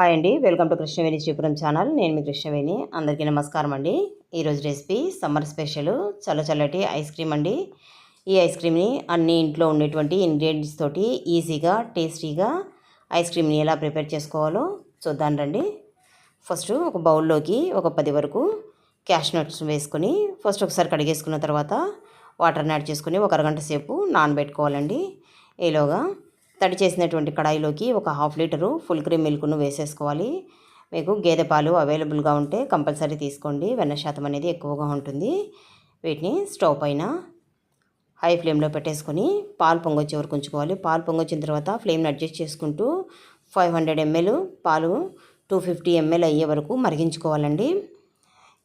Hi అండి welcome to Krishnaveni Sripuram channel. నేను మీ కృష్ణవేణి. అందరికీ నమస్కారం అండి. ఈరోజు రెసిపీ సమ్మర్ స్పెషల్. చల్ల చల్లటి ఐస్ క్రీమ్ అండి. ఈ ఐస్ క్రీమ్ని అన్ని ఇంట్లో ఉండేటువంటి ఇంగ్రీడియంట్స్ తోటి ఈజీగా టేస్టీగా ఐస్ క్రీమ్ని ఎలా ప్రిపేర్ చేసుకోవాలో చూద్దాం రండి. ఫస్ట్ ఒక బౌల్లోకి ఒక పది వరకు క్యాష్ నట్స్ వేసుకొని ఫస్ట్ ఒకసారి కడిగేసుకున్న తర్వాత వాటర్ని యాడ్ చేసుకుని ఒక అరగంట సేపు నానబెట్టుకోవాలండి. ఈలోగా తడి చేసినటువంటి కడాయిలోకి ఒక హాఫ్ లీటరు ఫుల్ క్రీమ్ మిల్క్ను వేసేసుకోవాలి. మీకు గేదె పాలు అవైలబుల్గా ఉంటే కంపల్సరీ తీసుకోండి. వెన్న శాతం అనేది ఎక్కువగా ఉంటుంది. వీటిని స్టవ్ పైన హై ఫ్లేమ్లో పెట్టేసుకొని పాలు పొంగొచ్చే వరకు ఉంచుకోవాలి. పాలు పొంగొచ్చిన తర్వాత ఫ్లేమ్ని అడ్జస్ట్ చేసుకుంటూ ఫైవ్ హండ్రెడ్ ఎంఎల్ పాలు టూ ఫిఫ్టీ ఎంఎల్ అయ్యే వరకు మరిగించుకోవాలండి.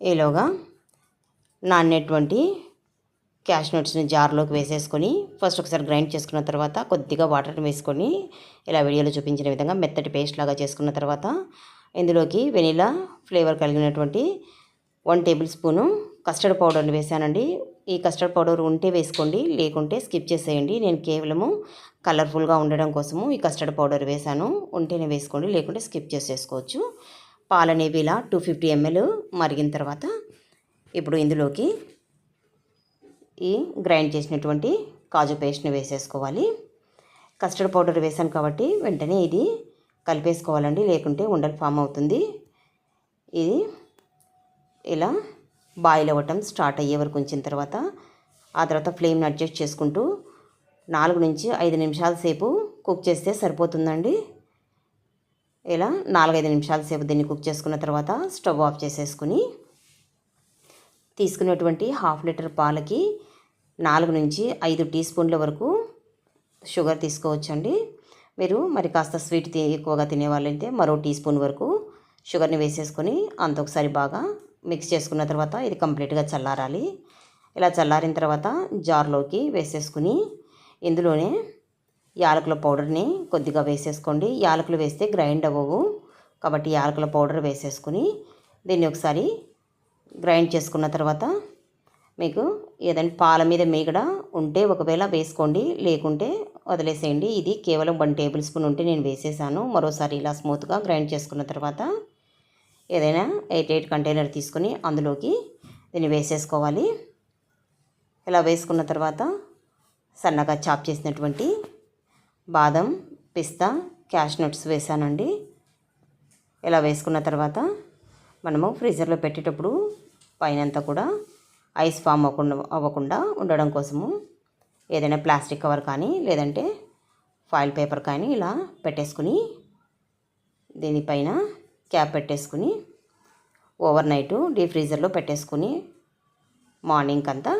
ఈలోగా నానేటువంటి క్యాష్ నట్స్ని జార్లోకి వేసేసుకొని ఫస్ట్ ఒకసారి గ్రైండ్ చేసుకున్న తర్వాత కొద్దిగా వాటర్ని వేసుకొని ఇలా వీడియోలో చూపించిన విధంగా మెత్తటి పేస్ట్ లాగా చేసుకున్న తర్వాత ఇందులోకి వెనీలా ఫ్లేవర్ కలిగినటువంటి వన్ టేబుల్ స్పూను కస్టర్డ్ పౌడర్ని వేసానండి ఈ కస్టర్డ్ పౌడర్ ఉంటే వేసుకోండి లేకుంటే స్కిప్ చేసేయండి. నేను కేవలము కలర్ఫుల్గా ఉండడం కోసము ఈ కస్టర్డ్ పౌడర్ వేసాను ఉంటేనే వేసుకోండి లేకుంటే స్కిప్ చేసేసుకోవచ్చు. పాలనేవి ఇలా టూ ఫిఫ్టీ ఎంఎల్ మరిగిన తర్వాత ఇప్పుడు ఇందులోకి ఈ గ్రైండ్ చేసినటువంటి కాజు పేస్ట్ని వేసేసుకోవాలి. కస్టర్డ్ పౌడర్ వేసాను కాబట్టి వెంటనే ఇది కలిపేసుకోవాలండి లేకుంటే ఉండలు ఫామ్ అవుతుంది. ఇది ఇలా బాయిల్ అవ్వటం స్టార్ట్ అయ్యే వరకు ఉంచిన తర్వాత ఆ తర్వాత ఫ్లేమ్ని అడ్జస్ట్ చేసుకుంటూ నాలుగు నుంచి ఐదు నిమిషాల సేపు కుక్ చేస్తే సరిపోతుందండి. ఇలా నాలుగైదు నిమిషాల సేపు దీన్ని కుక్ చేసుకున్న తర్వాత స్టవ్ ఆఫ్ చేసేసుకుని తీసుకున్నటువంటి హాఫ్ లీటర్ పాలకి నాలుగు నుంచి ఐదు టీ స్పూన్ల వరకు షుగర్ తీసుకోవచ్చండి. మీరు మరి కాస్త స్వీట్ ఎక్కువగా తినేవాళ్ళైతే మరో టీ స్పూన్ వరకు షుగర్ని వేసేసుకొని అంత ఒకసారి బాగా మిక్స్ చేసుకున్న తర్వాత ఇది కంప్లీట్గా చల్లారాలి. ఇలా చల్లారిన తర్వాత జార్లోకి వేసేసుకుని ఇందులోనే యాలకుల పౌడర్ని కొద్దిగా వేసేసుకోండి. యాలకులు వేస్తే గ్రైండ్ అవ్వవు కాబట్టి యాలకుల పౌడర్ వేసేసుకుని దీన్ని ఒకసారి గ్రైండ్ చేసుకున్న తర్వాత మీకు ఏదైనా పాల మీద మీగడ ఉంటే ఒకవేళ వేసుకోండి లేకుంటే వదిలేసేయండి. ఇది కేవలం వన్ టేబుల్ స్పూన్ ఉంటే నేను వేసేసాను. మరోసారి ఇలా స్మూత్గా గ్రైండ్ చేసుకున్న తర్వాత ఏదైనా ఎయిట్ ఎయిట్ కంటైనర్ తీసుకొని అందులోకి దీన్ని వేసేసుకోవాలి. ఇలా వేసుకున్న తర్వాత సన్నగా చాప్ చేసినటువంటి బాదం పిస్తా క్యాష్ నట్స్ వేసానండి. ఇలా వేసుకున్న తర్వాత మనము ఫ్రీజర్లో పెట్టేటప్పుడు పైనంతా కూడా ఐస్ ఫామ్ అవ్వకుండా అవ్వకుండా ఉండడం కోసము ఏదైనా ప్లాస్టిక్ కవర్ కానీ లేదంటే ఫాయిల్ పేపర్ కానీ ఇలా పెట్టేసుకుని దీనిపైన క్యాప్ పెట్టేసుకుని ఓవర్ నైట్ డీప్ ఫ్రీజర్లో పెట్టేసుకుని మార్నింగ్ అంతా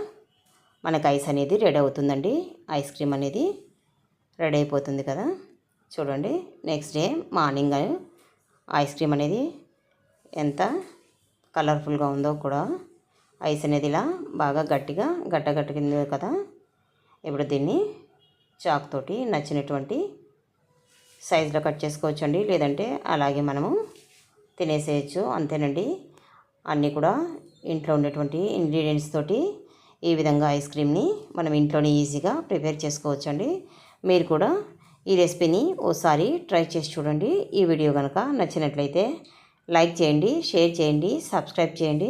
మనకు ఐస్ అనేది రెడీ అవుతుందండి. ఐస్ క్రీమ్ అనేది రెడీ అయిపోతుంది కదా. చూడండి next day morning ice cream అనేది ఎంత కలర్ఫుల్గా ఉందో కూడా ఐస్ అనేది ఇలా బాగా గట్టిగా గట్ట గట్టింది కదా. ఇప్పుడు దీన్ని చాక్ తోటి నచ్చినటువంటి సైజులో కట్ చేసుకోవచ్చండి. లేదంటే అలాగే మనము తినేసేయచ్చు. అంతేనండి. అన్నీ కూడా ఇంట్లో ఉండేటువంటి ఇంగ్రీడియంట్స్ తోటి ఈ విధంగా ఐస్ క్రీమ్ని మనం ఇంట్లోనే ఈజీగా ప్రిపేర్ చేసుకోవచ్చండి. మీరు కూడా ఈ రెసిపీని ఓసారి ట్రై చేసి చూడండి. ఈ వీడియో కనుక నచ్చినట్లయితే లైక్ చేయండి షేర్ చేయండి సబ్స్క్రైబ్ చేయండి.